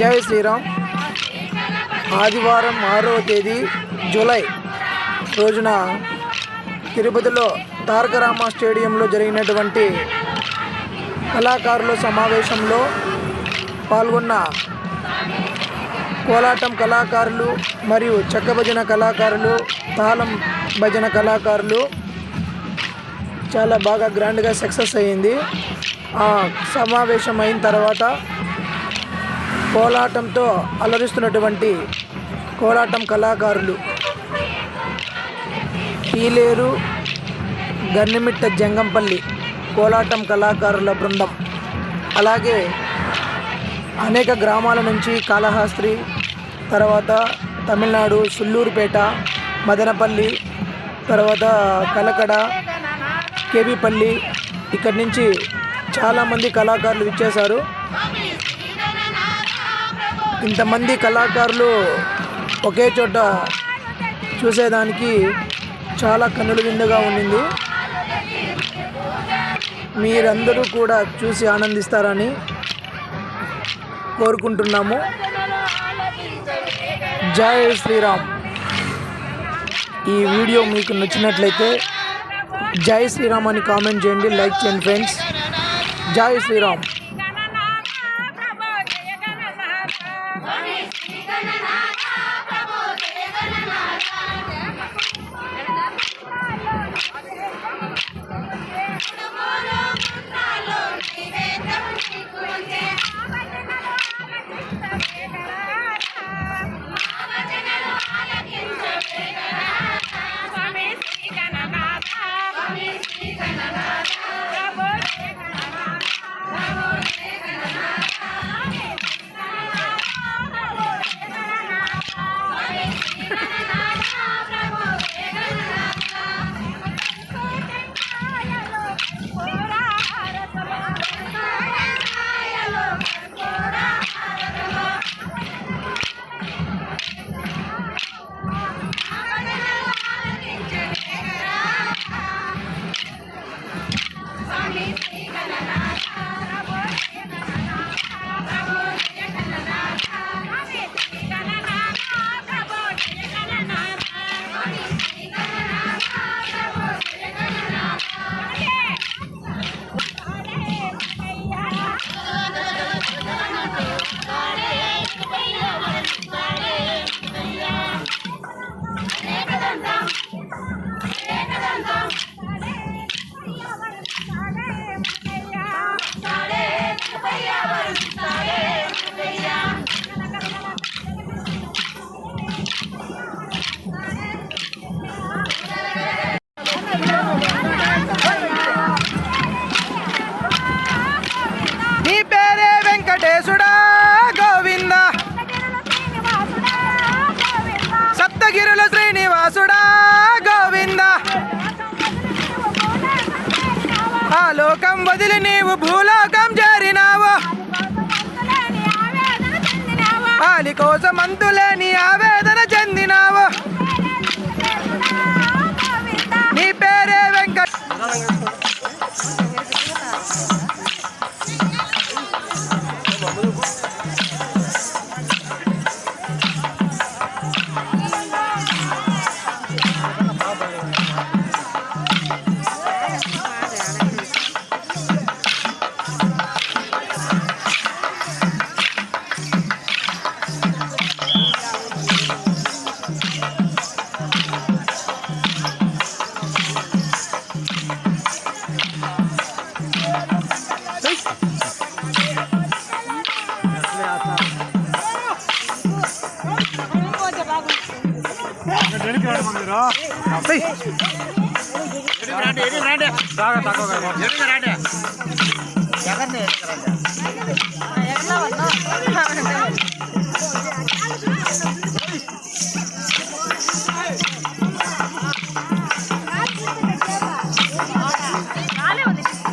జై శ్రీరామ్. ఆదివారం ఆరవ తేదీ జూలై రోజున తిరుపతిలో తారక రామ స్టేడియంలో జరిగినటువంటి కళాకారుల సమావేశంలో పాల్గొన్న కోలాటం కళాకారులు మరియు చెక్క భజన కళాకారులు తాళం భజన కళాకారులు చాలా బాగా గ్రాండ్గా సక్సెస్ అయ్యింది ఆ సమావేశం అయిన తర్వాత కోలాటంతో అలరిస్తున్నటువంటి కోలాటం కళాకారులు. పీలేరు గన్నెమిట్ట జంగంపల్లి కోలాటం కళాకారుల బృందం. అలాగే అనేక గ్రామాల నుంచి కాళహాస్త్రి తర్వాత తమిళనాడు సుల్లూరుపేట మదనపల్లి తర్వాత కలకడ కేవీపల్లి ఇక్కడి నుంచి చాలామంది కళాకారులు ఇచ్చేశారు ఇంతమంది కళాకారులు ఒకే చోట చూసేదానికి చాలా కన్నుల విందుగా ఉండింది. మీరందరూ కూడా చూసి ఆనందిస్తారని కోరుకుంటున్నాము. జై శ్రీరామ్. ఈ వీడియో మీకు నచ్చినట్లయితే జై శ్రీరామ్ అని కామెంట్ చేయండి లైక్ చేయండి ఫ్రెండ్స్. జై శ్రీరామ్. Yeah. లోకం వదిలి నీవు భూలోకం చేరినావు. పాలి కోసం అంతులేని ఆవేదన చెందినావు.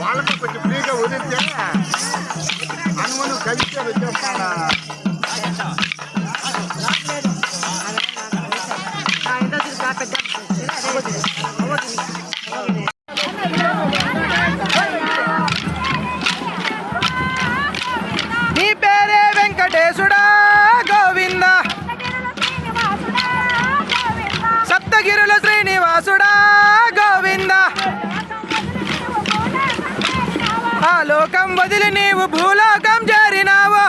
వాళ్ళకి కొంచెం ఫ్రీగా వదిలితే అనుమను కలిసి వచ్చేస్తాడా నీవు భూలోకం చేరినావు.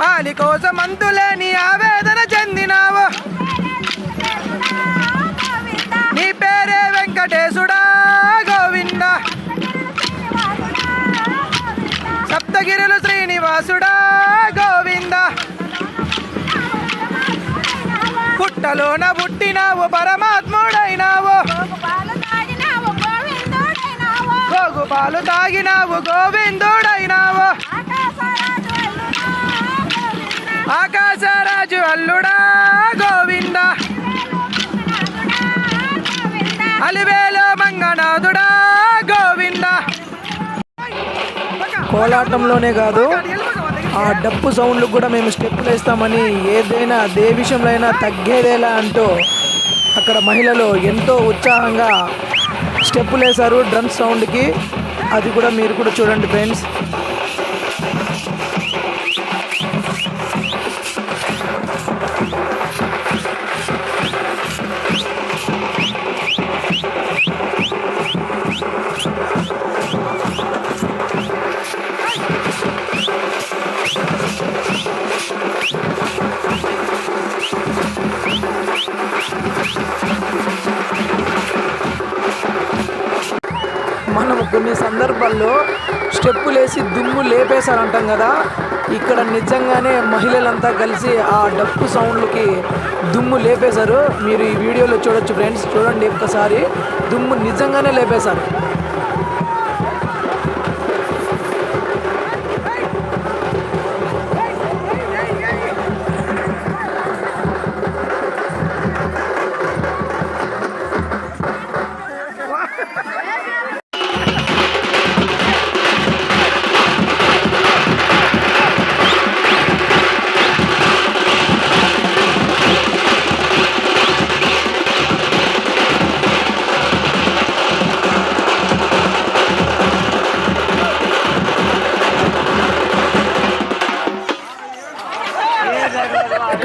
పాలి కోసం అంతులేని ఆవేదన చెందినావు. నీ పేరే వెంకటేశుడా గోవింద. సప్తగిరులు శ్రీనివాసుడా గోవింద. పుట్టలోన పుట్టినావు పరమాత్ముడైనావు. పాలు తాగినావు గోవిందుడైనావు. ఆకాశరాజు అల్లుడా గోవింద. అలివేలో మంగనాథుడా గోవింద. కోలాటంలోనే కాదు ఆ డప్పు సౌండ్లు కూడా మేము స్టెప్పులు వేస్తామని ఏదైనా దే విషయంలో అయినా తగ్గేదేలా అంటూ అక్కడ మహిళలు ఎంతో ఉత్సాహంగా స్టెప్పులు వేశారు డ్రమ్ సౌండ్కి. అది కూడా మీరు కూడా చూడండి ఫ్రెండ్స్. కొన్ని సందర్భాల్లో స్టెప్పులు వేసి దుమ్ము లేపేశారంటాం కదా ఇక్కడ నిజంగానే మహిళలంతా కలిసి ఆ డప్పు సౌండ్లకి దుమ్ము లేపేశారు మీరు ఈ వీడియోలో చూడొచ్చు ఫ్రెండ్స్ చూడండి ఒక్కసారి దుమ్ము నిజంగానే లేపేశారు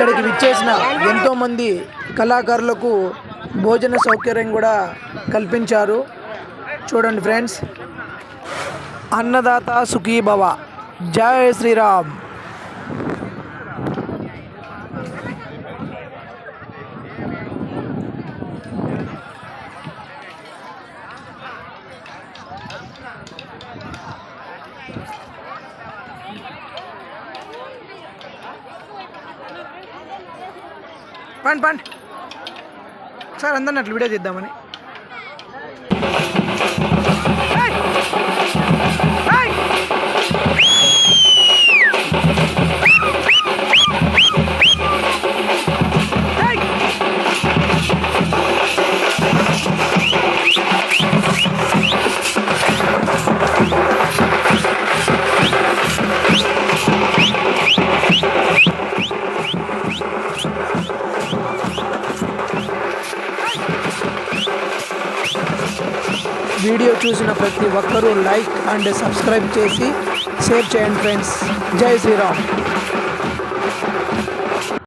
ఇక్కడికి విచ్చేసిన ఎంతోమంది కళాకారులకు భోజన సౌకర్యం కూడా కల్పించారు. చూడండి ఫ్రెండ్స్. అన్నదాత సుఖీభవ. జయ శ్రీరామ్. పండి పండి సార్ అందరిని అట్లా వీడియో చేద్దామని వీడియో చూసిన ప్రతి ఒక్కరూ లైక్ అండ్ సబ్స్క్రైబ్ చేసి షేర్ చేయండి ఫ్రెండ్స్. జై శ్రీరామ్.